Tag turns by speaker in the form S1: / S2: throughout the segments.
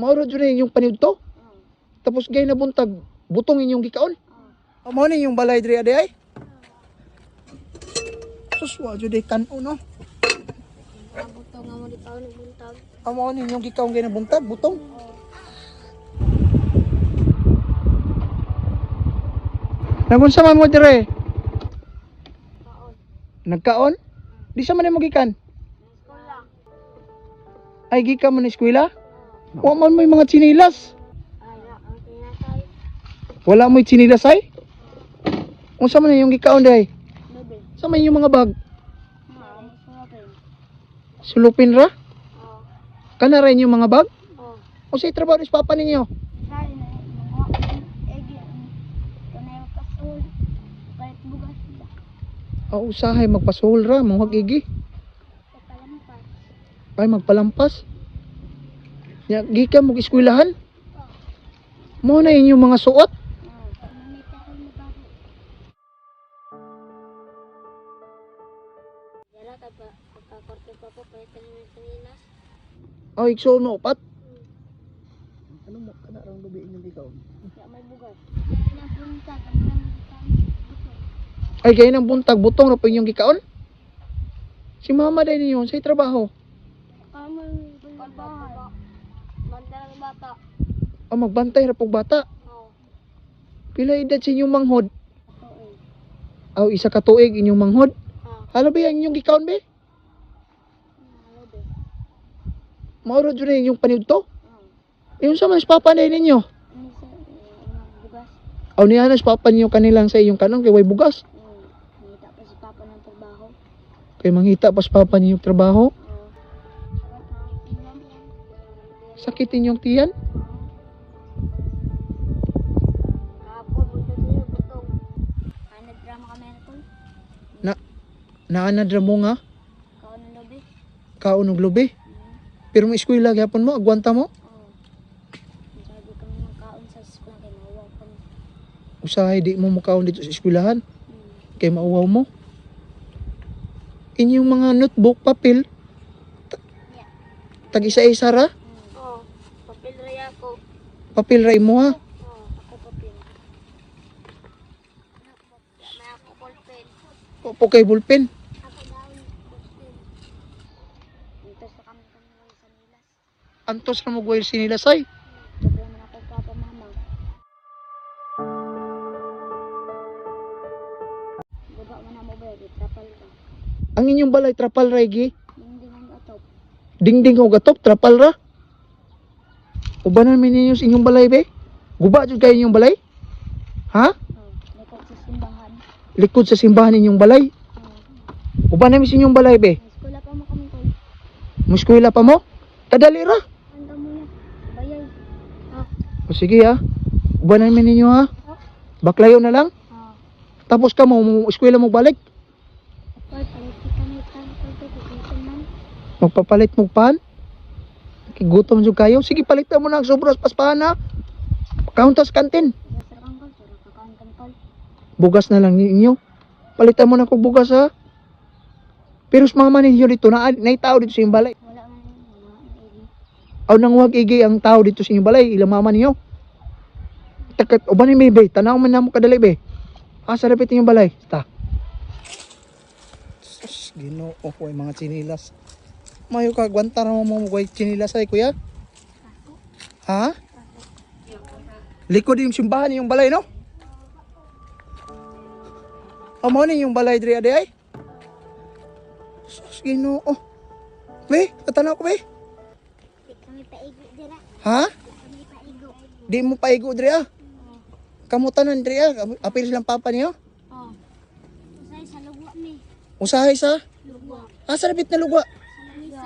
S1: Mauro dyan yung paniud to. Tapos gay na buntag, butong inyong gikaon. Amo ni yung balay diri adi ay. Sus wa jud ay kan-o no.
S2: Abutong nga mo di ni buntag.
S1: Amo ni yung gikaon gay na buntag, butong. Nagunsa man mo dire?
S2: Kaon.
S1: Nagkaon? Di sa man mo gikan? Ay gikan man sa eskwela? Wa man mo mga chinilas.
S2: Ay.
S1: Wala mo chinilas ay? Unsa man yung gikaon day? Sa man yung mga bag? Sulupin ra? Kana rin yung mga bag? O sa trabaho ni papa ninyo? O usahay magpasuhol ra, mga gigi.
S2: Kapalampas.
S1: Ay magpalampas. Ya, gika mo eskwelahan? Mo na inyong mga suot?
S2: Oh. Mamita ko mo pa pa
S1: upat? Ano mo kana rang lubi inyong ikaw?
S2: Kaya may bugas.
S1: Ay gaya ng buntag butong ra po inyong gikaon? Si mama dahil ninyo sa trabaho.
S2: Kamo yung bahay. Banda ng bata.
S1: O magbantay ra pog bata.
S2: Oo.
S1: Pila edad sa inyong manghod? Aw isa ka tuig inyong manghod.
S2: Ah.
S1: Hala ba yan inyong gikaon be? Mauro na inyong paniud to?
S2: Ah.
S1: Yung sa mas papa na ninyo. Aw niya nas papa ninyo kanilang sa inyong kanang kay way bugas.
S2: Nakita pa si Papa ng trabaho.
S1: Kay mangita pas papa ninyo trabaho.
S2: Oo.
S1: Sakit inyong tiyan. Naanadra mo nga
S2: Kao ng lobi.
S1: kaunog lubi.
S2: Hmm.
S1: Pero mo eskwela gyapon mo agwanta mo.
S2: Kaon.
S1: Usahay di mo mukaon dito sa eskwelahan
S2: Hmm.
S1: kay mauwaw mo. Inyong mga notebook, papel,
S2: Yeah.
S1: tag isa-isa ra,
S2: Hmm. Oo. Papel raya ko.
S1: papel ra imo ha.
S2: Oo. Ako papel. Ako ballpen.
S1: Opo kay bulpen.
S2: Ako daw yung ballpen. Dito sa kami kami ng sanilas.
S1: Antos na mo gwel sinilasay.
S2: Sobrang naman ako papa mama. Baba mo na mo ba, trapal ka.
S1: Ang inyong balay trapal ra gi.
S2: Atop.
S1: Dingding ko gatop trapal ra. Ubanan mi ninyo sa inyong balay be. Guba jud kayo inyong balay? Ha?
S2: Likod sa simbahan.
S1: Likod sa simbahan ninyong balay. Ubanan mi sa inyong balay be.
S2: may eskwela pa mo kami ko.
S1: Muskwela pa mo? Kadali ra.
S2: Anda mo na. Bayay. Ah,
S1: O sige ha. Ubanan mi ninyo ha. Baklayo na lang.
S2: ah.
S1: Tapos ka mo, mo eskwela mo balik.
S2: Ko.
S1: Magpapalit mo pan. Kigutom jud kayo. Sige, palitan mo na ang sobras paspahan ha. Countas kantin. Bugas na lang ninyo. Palitan mo na kong bugas ha. Pero mama ninyo dito, na, na tao dito sa inyong balay.
S2: Wala man yun. Wala man igi.
S1: Aw nang wag igi ang tao dito sa inyong balay. Ilang mama ninyo. Takat, o ba ni Bebe? Tanaw man na mo kadali be. Asa rapit inyong balay? Ta. Ginoo ko ay mga chinilas. Mayo ka, gwanta na mo mo chinilas ay kuya. Ha? Likod yung simbahan yung balay, no? Amo ni yung balay diri adi ay? Sus, ginoo. Be, katanaw ko be.
S2: Paigo dira.
S1: Ha?
S2: Kami paigo.
S1: Di mo paigo diri ah. Kamutanan diri ah. Apil silang papa niyo.
S2: Oh. Usay sa lugwa mi.
S1: Usahay sa.
S2: Lugwa.
S1: Asa rapit na lugwa.
S2: Sa lamisa.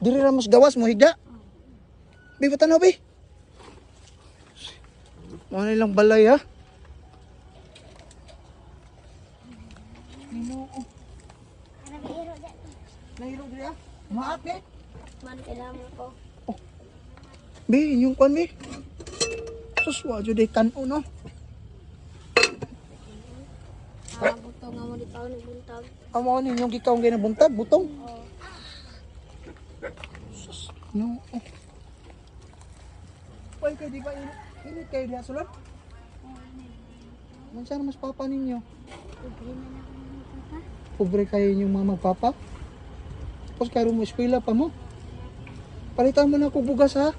S1: Diri ra mos gawas mo higda. Be patanaw be. Mo na ilang balay ha. Ginoo.
S2: Ano biro dyan?
S1: Nahiro diri ah. Maat be.
S2: Man, kailangan ko.
S1: Be, inyong kwan be. Sus, wadyo day kan-o no.
S2: Ah, butong nga mo di pa ni buntag.
S1: Amo ni inyong gikaw nga buntag, butong.
S2: Oh.
S1: No. Why kayo di ba init, kayo diha sulod? Man sana mas papa ninyo.
S2: Libre na lang papa.
S1: Pobre kayo yung mga magpapa. Tapos kayo mo eskwela pa mo. Palitan mo na kog bugas ha.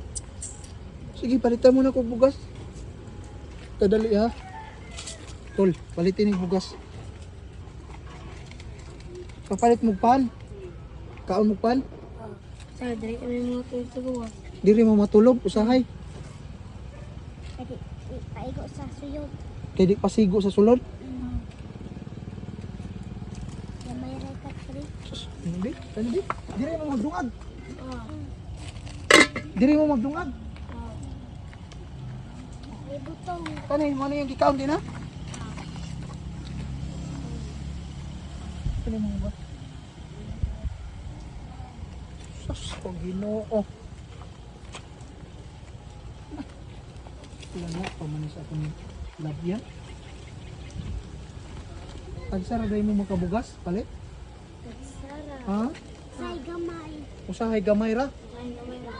S1: Sige, palitan mo na kog bugas. Kadali ha. Tol, palitin yung bugas. Papalit mo pan. Kaon mo pan.
S2: Sir, dali kami mga tuloy
S1: Diri mo matulog, usahay.
S2: Pwede, paigo sa suyod.
S1: Kaya di pasigo sa sulod. Hindi, hindi. Diri mo magdungag.
S2: Oh.
S1: Diri mo magdungag.
S2: Oh. Ay, butong.
S1: Kanin mo na yung gikaon din ha? Kanin mo ba? Sus, o ginoo. Wala nga, pamanis akong labyan. Pagsara dahil mo makabugas, palit?
S2: Nagsara.
S1: Ha?
S2: Say, gamay.
S1: Usahay gamay ra.
S2: Ay, gamay na.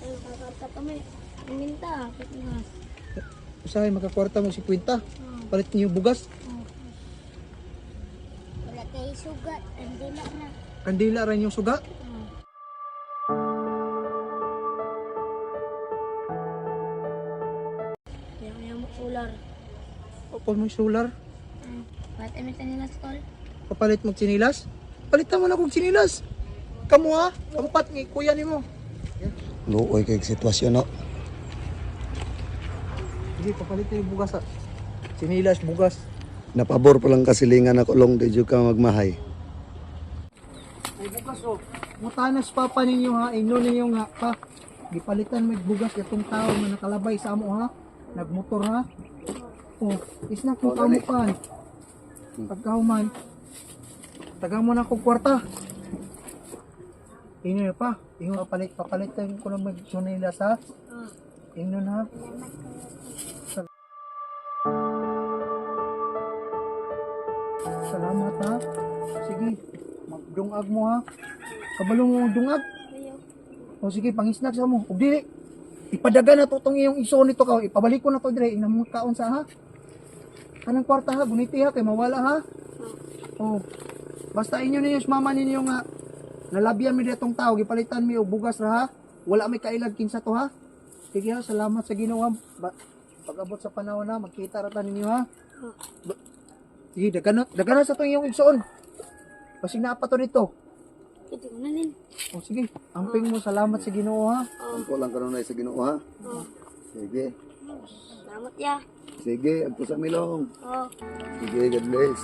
S2: Ay, kami. Minta, pitngas.
S1: Usahay makakwarta mo si Quinta.
S2: Oh.
S1: Palit niyo bugas.
S2: Oh. Wala kayo sugat. Hindi na.
S1: Kandila rin yung suga.
S2: Oh. Yang yang ular.
S1: Kapal mo yung solar.
S2: Hmm. Ba't ay minta nila tol?
S1: Papalit mo sinilas? Palitan mo na kong sinilas. Kamu ha? Kampat ni kuya ni mo.
S3: Luoy kay sitwasyon no.
S1: Sige, papalitin yung bugas ha. Sinilas, bugas.
S3: Napabor pa lang kasilingan ako long di jud ka magmahay.
S1: Ay, bugas oh. Mutanas papa ninyo ha. Ino ninyo nga ha. Gipalitan mo yung bugas itong tao na nakalabay sa amo ha. Nagmotor ha. Oh, isnak mo kamo pan. Pagkahuman. Tagang mo na kong kwarta. Inyo pa. Inyo papalit, papalitan ko ng mag-sunilas ha.
S2: Oh.
S1: Inyo na. Salamat ha. Sige, magdungag mo ha. Kabalo mo dungag. O sige, pangisnag sa mo. O di, ipadaga na to tong iyong iso nito ka. Ipabalik ko na to dire. Inamong kaon sa ha. Kanang kwarta ha, guniti ha, kay mawala ha. O, basta inyo ninyo, mama ninyo nga, nalabyan mi ditong tao, gipalitan mi og bugas ra ha. Wala may kailag kinsa to ha. Sige ha, salamat sa Ginoo Pag-abot sa panahon ha, magkita ra ta ninyo ha. Sige, dagan na, dagan na sa to iyong igsoon. Basig na pa to dito.
S2: Ito na din.
S1: O sige, amping mo, salamat sa Ginoo ha.
S2: Oh.
S3: Ko lang karon sa Ginoo ha.
S2: Oh.
S3: Sige.
S2: Salamat ya.
S3: Sige, agto sa milong.
S2: Oh.
S3: Sige, God bless.